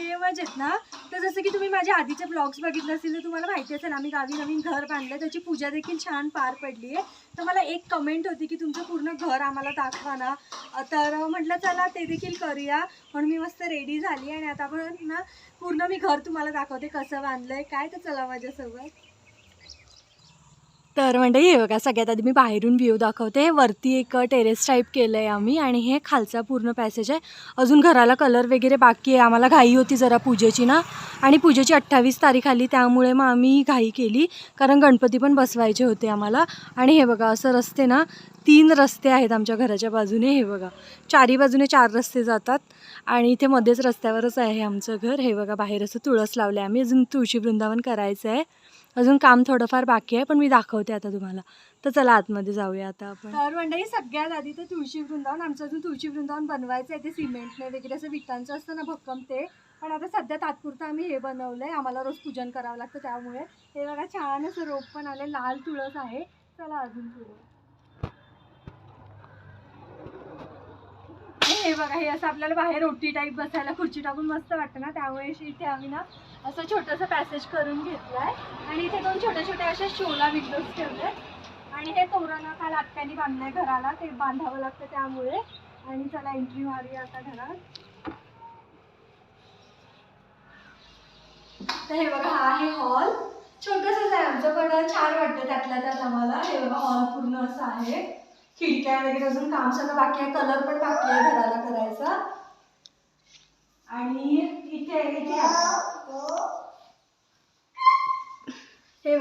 सगळे आहेत ना तर जसं की तुम्ही माझ्या आधीचे ब्लॉग्स बघितले असतील तर तुम्हाला माहिती असेल आम्ही गावी नवीन घर बांधलं त्याची पूजा देखील छान पार पडली आहे तर मला एक कमेंट होती की तुमचं पूर्ण घर आम्हाला दाखवा ना तर म्हटलं चला ते देखील करूया. म्हणून मी मस्त रेडी झाली आणि आता आपण ना पूर्ण मी घर तुम्हाला दाखवते कसं बांधलं आहे काय तर चला माझ्यासोबत. तर म्हणजे हे बघा सगळ्यात आधी मी बाहेरून व्ह्यू दाखवते. वरती एक टेरेस टाईप केलं आहे आम्ही आणि हे खालचा पूर्ण पॅसेज आहे. अजून घराला कलर वगैरे बाकी आहे. आम्हाला घाई होती जरा पूजेची ना. आणि पूजेची अठ्ठावीस तारीख आली त्यामुळे मग आम्ही घाई केली. कारण गणपती पण बसवायचे होते आम्हाला. आणि हे बघा असं रस्ते ना तीन रस्ते आहेत आमच्या घराच्या बाजूने. हे बघा चारी बाजूने चार रस्ते जातात. आणि इथे मध्येच रस्त्यावरच आहे आमचं घर. हे बघा बाहेर असं तुळस लावलं आहे आम्ही. अजून तुळशी वृंदावन करायचं आहे अजून काम थोडंफार बाकी आहे पण मी दाखवते आता तुम्हाला. तर चला आतमध्ये जाऊया आता आपण. तर मंडळी सगळ्यात आधी तर तुळशी वृंदावन आमचं अजून तुळशी वृंदावन बनवायचं आहे ते सिमेंटने वगैरे असं विटांचं असतं ना भक्कम ते. पण आता सध्या तात्पुरतं आम्ही हे बनवलं आहे आम्हाला रोज पूजन करावं लागतं त्यामुळे. हे बघा छान असं रोप पण आले लाल तुळस आहे. चला अजून पुढे. हे बघा हे असं आपल्याला बाहेर ओटी टाईप बसायला खुर्ची टाकून मस्त वाटतं ना त्यामुळे इथे आम्ही ना असं छोटंसं पॅसेज करून घेतलंय. आणि इथे दोन छोट्या छोट्या अशा शोला विंडोज ठेवले आणि हे तोरण काल आत्यानी बांधलंय घराला ते बांधावं लागतं त्यामुळे. आणि चला एंट्री मारूया आता घरात. तर हे बघा हा आहे हॉल छोटंसंच आहे आमचं पण छान वाटतं त्यातल्या त्यात आम्हाला. हे बघा हॉल पूर्ण असं आहे. खिडक्या वगैरे अजून काम सगळं बाकी आहे. कलर पण बाकी आहे घराला करायचा. आणि इथे इथे.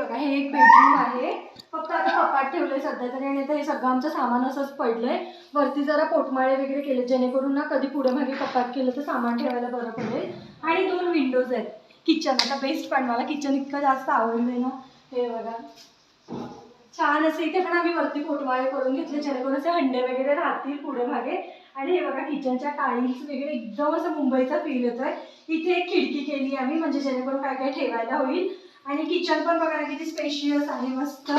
बघा हे एक बेडरूम आहे. फक्त आता कपाट ठेवलंय सध्या तरी आणि आता हे सगळं आमचं सामान असंच पडलंय. वरती जरा पोटमाळे वगैरे केले जेणेकरून ना कधी पुढे मागे कपाट केलं तर सामान ठेवायला बरं पडेल. आणि दोन विंडोज आहेत. किचन आता बेस्ट पण मला किचन इतकं जास्त आवडलंय ना. हे बघा. छान असे इथे पण आम्ही वरती पोटमाळे करून घेतले जेणेकरून असे हंडे वगैरे राहतील पुढे मागे. आणि हे बघा किचनच्या टाईल्स वगैरे एकदम असं मुंबईचा फील येतोय. इथे एक खिडकी केली आम्ही म्हणजे जेणेकरून काय काय ठेवायला होईल. आणि किचन पण बघा ना किती स्पेशियस आहे मस्त.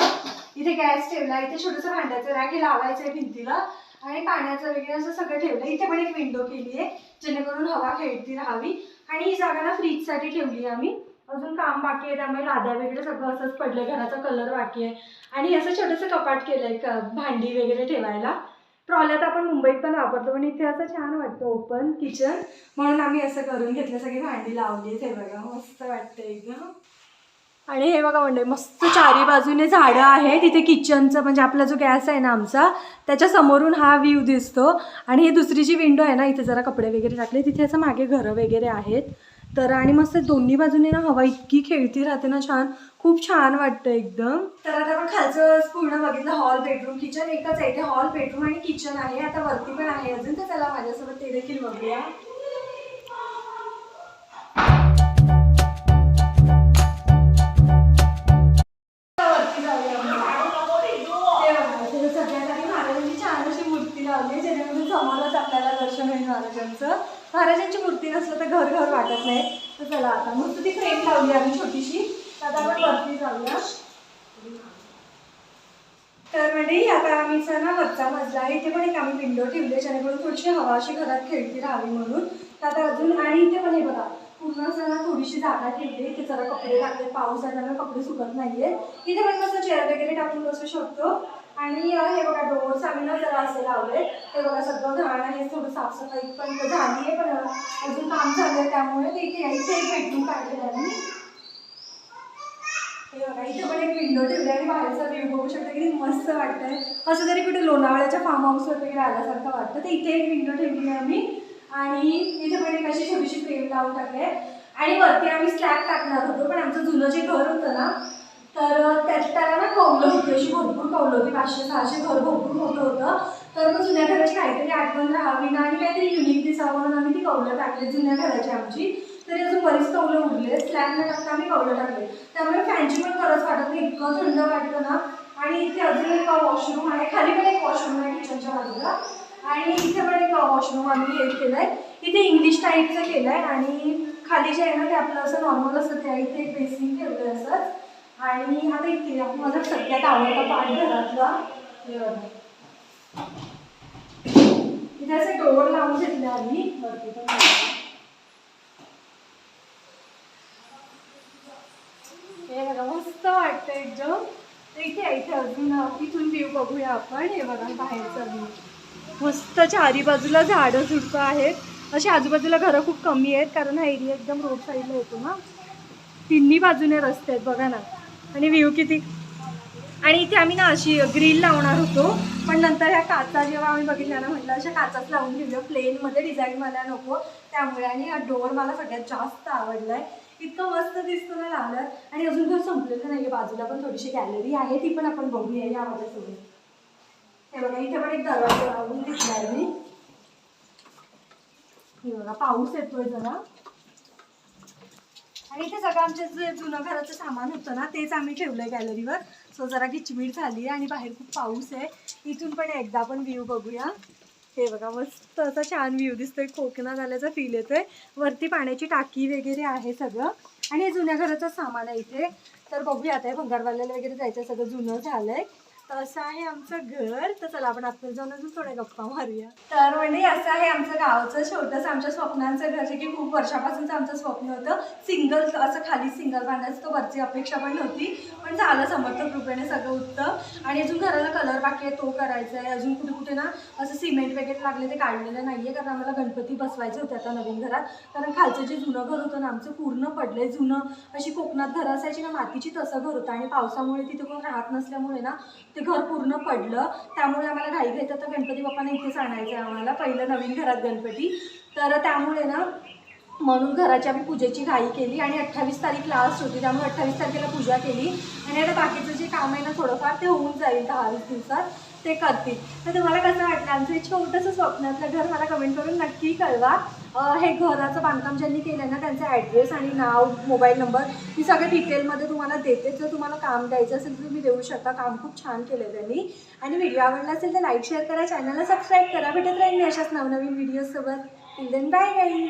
इथे गॅस ठेवला इथे छोटंसं भांड्याचं रॅक हे लावायचं आहे भिंतीला. आणि पाण्याचं वगैरे असं सगळं ठेवलं. इथे पण एक विंडो केली आहे जेणेकरून हवा खेळती राहावी. आणि ही जागा ना फ्रीजसाठी ठेवली आहे आम्ही. अजून काम बाकी आहे त्यामुळे लाद्या वगैरे सगळं असंच पडलं घराचा कलर बाकी आहे. आणि असं छोटंसं कपाट केलंय क भांडी वगैरे ठेवायला. ट्रॉल्यात आपण मुंबईत पण वापरतो पण इथे असं छान वाटतं ओपन किचन म्हणून आम्ही असं करून घेतलं सगळी भांडी लावली ते बघा मस्त वाटतं एकदम आणि हे बघा म्हणजे मस्त चारी बाजूने झाडं आहे तिथे किचनचं म्हणजे आपला जो गॅस आहे ना आमचा त्याच्या समोरून हा व्ह्यू दिसतो. आणि ही दुसरी जी विंडो आहे ना इथे जरा कपडे वगैरे टाकले. तिथे असं मागे घरं वगैरे आहेत. तर आणि मस्त दोन्ही बाजूने ना हवा इतकी खेळती राहते ना छान. खूप छान वाटतं एकदम. तर आता आपण खालचं पूर्ण बघितलं हॉल बेडरूम किचन एकच आहे. इथे हॉल बेडरूम आणि किचन आहे. आता वरती पण आहे अजून तर चला माझ्यासोबत ते देखील बघूया. लावली जेणेकरून समोरच आपल्याला दर्शन होईल महाराजांचं. महाराजांची मूर्ती नसलं तर घर घर वाटत नाही. तर चला आता मूर्ती ती फ्रेम लावली आम्ही छोटीशी. तर आता आपण वरती जाऊया. तर म्हणजे आता आम्ही ना वरचा मजला आहे. इथे पण एक आम्ही विंडो ठेवले जेणेकरून थोडीशी हवा अशी घरात खेळती राहावी म्हणून. तर आता अजून आणि इथे पण हे बघा पूर्ण असं थोडीशी जागा ठेवली इथे जरा कपडे टाकले पाऊस आहे त्यामुळे कपडे सुकत नाहीये इथे पण कसं चेअर वगैरे टाकून बसू शकतो. आणि हे बघा आम्ही ना जरा असे लावले. ते बघा सगळं घाण आहे थोडं साफसफाई पण झाली आहे पण अजून काम झालंय त्यामुळे ते इथे इथे एक काढलेलं आहे आम्ही. हे बघा इथे पण एक विंडो ठेवली आणि बाहेरचा व्ह्यू बघू शकता किती मस्त वाटतंय. असं जरी कुठे लोणावळ्याच्या फार्म हाऊस वगैरे आल्यासारखं वाटतं तर इथे एक विंडो ठेवली आहे आम्ही आणि इथे पण एक अशी छोटीशी फ्रेम लावून टाकली आहे. आणि वरती आम्ही स्लॅब टाकणार होतो पण आमचं जुनं जे घर होतं ना तर त्यात त्याला ना कौलं होती अशी भरपूर कौलं होती. पाचशे सहाशे घर भरपूर मोठं होतं. तर मग जुन्या घराची काहीतरी आठवण राहावी ना आणि काहीतरी युनिक दिसावं म्हणून आम्ही ती कौलं टाकली जुन्या घराची आमची. तरी अजून बरीच कौलं उरले स्लॅब न टाकता आम्ही कौलं टाकले त्यामुळे फॅनची पण गरज वाटत नाही. इतकं थंड वाटतं ना. आणि इथे अजून एक वॉशरूम आहे. खाली पण एक वॉशरूम आहे किचनच्या बाजूला. आणि इथे पण एक वॉशरूम आम्ही हे आहे इथे इंग्लिश टाईपचं आहे आणि खाली जे आहे ना ते आपलं असं नॉर्मल असतं त्या इथे एक बेसिन ठेवलं असं आणि हा इतके माझा सगळ्यात आवडता पाठ घरातला. तिथे असे डोवर लावून घेतलं आम्ही. वरती पण हे बघा मस्त वाटतं एकदम. ते इथे इथे अजून तिथून व्ह्यू बघूया आपण. हे बघा बाहेरचा व्ह्यू मस्त चारी बाजूला झाडं झुडपं आहेत. अशी आजूबाजूला घरं खूप कमी आहेत कारण हा एरिया एकदम रोड साईडला येतो ना. तिन्ही बाजूने रस्ते आहेत बघा ना. आणि व्ह्यू किती? आणि इथे आम्ही ना अशी ग्रिल लावणार होतो. पण नंतर ह्या काचा जेव्हा आम्ही बघितल्या ना म्हटलं अशा काचाच लावून घेऊया. प्लेनमध्ये डिझाईन मला नको. त्यामुळे आणि हा डोअर मला सगळ्यात जास्त आवडलाय. इतकं मस्त दिसतं ना लावलं आणि अजून तर संपलेलं नाही बाजूला पण थोडीशी गॅलरी आहे. ती पण आपण बघूया या माझ्यासोबत हे बघा इथे पण एक दरवाजा लावून दिसलाय मी. हे बघा पाऊस येतोय जरा. आणि इथे सगळं आमचं जे जुनं घराचं सामान होतं ना तेच आम्ही ठेवलंय गॅलरीवर सो जरा किचमीट झाली आणि बाहेर खूप पाऊस आहे. इथून पण एकदा पण व्ह्यू बघूया. हे बघा मस्त असा छान व्ह्यू दिसतोय. कोकणात आल्याचा फील येतोय. वरती पाण्याची टाकी वगैरे आहे सगळं. आणि हे जुन्या घराचं सामान आहे इथे. तर बघूया आता हे भंगारवाल्याला वगैरे जायचं सगळं जुनं झालंय. तर असं आहे आमचं घर. तर चला आपण आपल्याला जाऊन अजून थोड्या गप्पा मारूया. तर म्हणजे असं आहे आमचं गावचं छोटंसं आमच्या स्वप्नांचं घर जे की खूप वर्षापासूनचं आमचं स्वप्न होतं. सिंगल असं खाली सिंगल बांधायचं तर वरची अपेक्षा पण नव्हती. पण झालं समर्थ कृपेने सगळं उत्तम. आणि अजून घराला कलर बाकी आहे तो करायचा आहे अजून कुठे कुठे ना असं सिमेंट वगैरे लागले ते काढलेलं नाही आहे कारण आम्हाला गणपती बसवायचे होते आता नवीन घरात. कारण खालचं जे जुनं घर होतं ना आमचं पूर्ण पडलंय जुनं. अशी कोकणात घरं असायची ना मातीची तसं घर होतं. आणि पावसामुळे तिथे कोण राहत नसल्यामुळे ना ते घर पूर्ण पडलं. त्यामुळे आम्हाला घाई घ्यायचं तर गणपती बाप्पाने इथेच आणायचं आहे आम्हाला. पहिलं नवीन घरात गणपती. तर त्यामुळे ना म्हणून घराची आम्ही पूजेची घाई केली आणि अठ्ठावीस तारीख लास्ट होती. त्यामुळे अठ्ठावीस तारखेला पूजा केली. आणि आता बाकीचं जे काम आहे ना थोडंफार ते होऊन जाईल दहा वीस दिवसात. ते करतील. तर तुम्हाला कसं वाटलं? आमचं हे छोटंसं स्वप्नातलं घर मला कमेंट करून नक्की कळवा. हे घराचं बांधकाम ज्यांनी केलं ना त्यांचा ॲड्रेस आणि नाव मोबाईल नंबर मी सगळं डिटेलमध्ये तुम्हाला देते. जर तुम्हाला काम द्यायचं असेल तर तुम्ही देऊ शकता. काम खूप छान केलं त्यांनी. आणि व्हिडिओ आवडला असेल तर लाईक शेअर करा. चॅनलला सबस्क्राईब करा. भेटत राहील मी अशाच नवनवीन व्हिडिओसोबत देन बाय गाईज